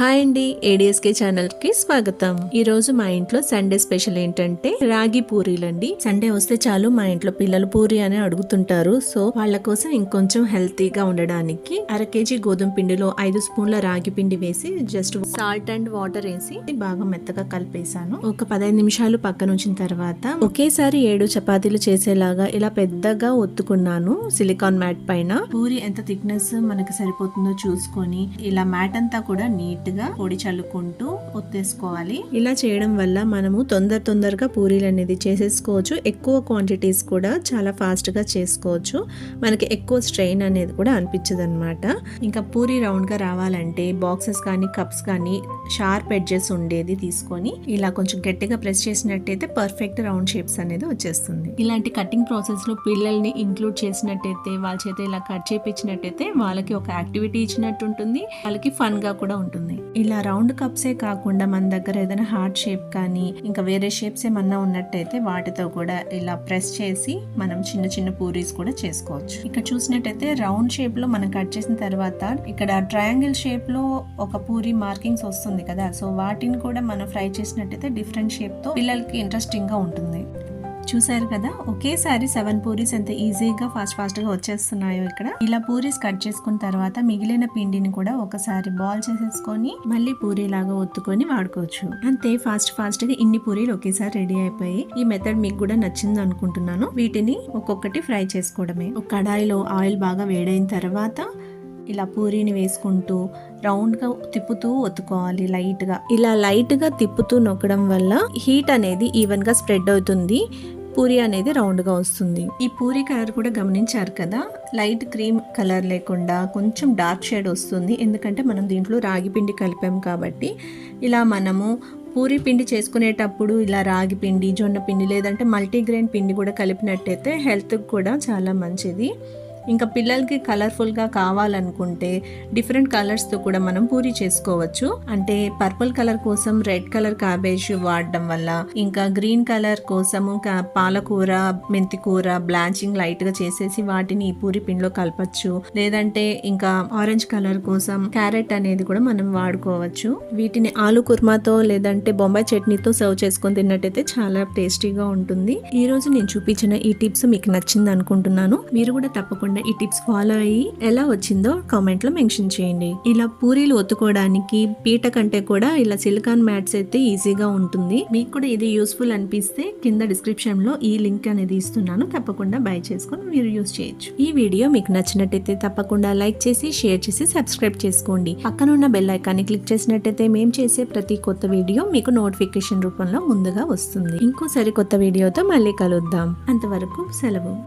Hi అండి ఏడిఎస్కే ఛానల్కి స్వాగతం. ఈ రోజు మా ఇంట్లో సండే స్పెషల్ ఏంటంటే రాగి పూరీలండి. సండే వస్తే చాలు మా ఇంట్లో పిల్లలు పూరి అని అడుగుతుంటారు. సో వాళ్ళ కోసం ఇంకొంచెం హెల్తీగా ఉండడానికి అర కేజీ గోధుమ పిండిలో ఐదు స్పూన్ల రాగి పిండి వేసి జస్ట్ సాల్ట్ అండ్ వాటర్ వేసి బాగా మెత్తగా కలిపేసాను ఒక పదహైదు నిమిషాలు పక్కన ఉంచిన తర్వాత ఒకేసారి ఏడు చపాతీలు చేసేలాగా ఇలా పెద్దగా ఒత్తుకున్నాను సిలికాన్ మ్యాట్ పైన. పూరి ఎంత థిక్నెస్ మనకి సరిపోతుందో చూసుకొని ఇలా మ్యాట్ అంతా కూడా నీట్ గా పొడి చల్లుకుంటూ ఒత్తేసుకోవాలి. ఇలా చేయడం వల్ల మనము తొందర తొందరగా పూరీలు అనేది చేసేసుకోవచ్చు. ఎక్కువ క్వాంటిటీస్ కూడా చాలా ఫాస్ట్గా చేసుకోవచ్చు. మనకి ఎక్కువ స్ట్రెయిన్ అనేది కూడా అనిపించదు అనమాట ఇంకా పూరి రౌండ్గా రావాలంటే బాక్సెస్ కానీ కప్స్ కానీ షార్ప్ ఎడ్జెస్ ఉండేది తీసుకొని ఇలా కొంచెం గట్టిగా ప్రెస్ చేసినట్టయితే పర్ఫెక్ట్ రౌండ్ షేప్స్ అనేది వచ్చేస్తుంది. ఇలాంటి కటింగ్ ప్రాసెస్లో పిల్లల్ని ఇంక్లూడ్ చేసినట్టయితే వాళ్ళ చేత ఇలా కట్ చేపించినట్టయితే వాళ్ళకి ఒక యాక్టివిటీ ఇచ్చినట్టు ఉంటుంది. వాళ్ళకి ఫన్గా కూడా ఉంటుంది. ఇలా రౌండ్ కప్సే కాకుండా మన దగ్గర ఏదైనా హార్ట్ షేప్ కానీ ఇంకా వేరే షేప్స్ ఏమన్నా ఉన్నట్టయితే వాటితో కూడా ఇలా ప్రెస్ చేసి మనం చిన్న చిన్న పూరీస్ కూడా చేసుకోవచ్చు. ఇక్కడ చూసినట్టయితే రౌండ్ షేప్లో మనం కట్ చేసిన తర్వాత ఇక్కడ ట్రయాంగిల్ షేప్లో ఒక పూరి మార్కింగ్స్ వస్తుంది కదా. సో వాటిని కూడా మనం ఫ్రై చేసినట్టయితే డిఫరెంట్ షేప్తో పిల్లలకి ఇంట్రెస్టింగ్గా ఉంటుంది. చూసారు కదా ఒకేసారి సెవెన్ పూరీస్ ఎంత ఈజీగా ఫాస్ట్ ఫాస్ట్గా వచ్చేస్తున్నాయో ఇక్కడ. ఇలా పూరీస్ కట్ చేసుకున్న తర్వాత మిగిలిన పిండిని కూడా ఒకసారి బాల్ చేసేసుకొని మళ్ళీ పూరీ లాగా ఒత్తుకొని వాడుకోవచ్చు. అంతే ఫాస్ట్ ఫాస్ట్గా ఇన్ని పూరీలు ఒకేసారి రెడీ అయిపోయి ఈ మెథడ్ మీకు కూడా నచ్చింది అనుకుంటున్నాను. వీటిని ఒక్కొక్కటి ఫ్రై చేసుకోవడమే. ఒక కడాయిలో ఆయిల్ బాగా వేడైన తర్వాత ఇలా పూరీని వేసుకుంటూ రౌండ్గా తిప్పుతూ ఒత్తుకోవాలి లైట్గా. ఇలా లైట్గా తిప్పుతూ నొక్కడం వల్ల హీట్ అనేది ఈవెన్గా స్ప్రెడ్ అవుతుంది. పూరి అనేది రౌండ్గా వస్తుంది. ఈ పూరి కలర్ కూడా గమనించారు కదా? లైట్ క్రీమ్ కలర్ లేకుండా కొంచెం డార్క్ షేడ్ వస్తుంది. ఎందుకంటే మనం దీంట్లో రాగి పిండి కలిపాం కాబట్టి ఇలా మనము పూరి పిండి చేసుకునేటప్పుడు ఇలా రాగి పిండి జొన్న పిండి లేదంటే మల్టీగ్రెయిన్ పిండి కూడా కలిపినట్టయితే హెల్త్కి కూడా చాలా మంచిది. ఇంకా పిల్లలకి కలర్ఫుల్గా కావాలనుకుంటే డిఫరెంట్ కలర్స్తో కూడా మనం పూరి చేసుకోవచ్చు. అంటే పర్పుల్ కలర్ కోసం రెడ్ కలర్ క్యాబేజ్ వాడడం వల్ల ఇంకా గ్రీన్ కలర్ కోసము కా- పాలకూర మెంతికూర బ్లాంచింగ్ లైట్గా చేసేసి వాటిని ఈ పూరి పిండిలో కలపచ్చు. లేదంటే ఇంకా ఆరెంజ్ కలర్ కోసం క్యారెట్ అనేది కూడా మనం వాడుకోవచ్చు. వీటిని ఆలు కుర్మాతో లేదంటే బొంబాయి చట్నీతో సర్వ్ చేసుకొని తిన్నట్టయితే చాలా టేస్టీగా ఉంటుంది. ఈ రోజు నేను చూపించిన ఈ టిప్స్ మీకు నచ్చింది అనుకుంటున్నాను. మీరు కూడా తప్పకుండా ఈ టిప్స్ ఫాలో అయ్యి ఎలా వచ్చిందో కామెంట్లో మెన్షన్ చేయండి. ఇలా పూరీలు ఒత్తుకోవడానికి పీట కంటే కూడా ఇలా సిలికాన్ మ్యాట్స్ అయితే ఈజీగా ఉంటుంది. మీకు కూడా ఇది యూస్ఫుల్ అనిపిస్తే కింద డిస్క్రిప్షన్లో ఈ లింక్ అనేది ఇస్తున్నాను. తప్పకుండా బై చేసుకొని మీరు యూస్ చేయొచ్చు. ఈ వీడియో మీకు నచ్చినట్టయితే తప్పకుండా లైక్ చేసి షేర్ చేసి సబ్స్క్రైబ్ చేసుకోండి. పక్కనున్న బెల్ ఐకాన్ని క్లిక్ చేసినట్టయితే మేము చేసే ప్రతి కొత్త వీడియో మీకు నోటిఫికేషన్ రూపంలో ముందుగా వస్తుంది. ఇంకోసారి కొత్త వీడియోతో మళ్ళీ కలుద్దాం. అంతవరకు సెలవు.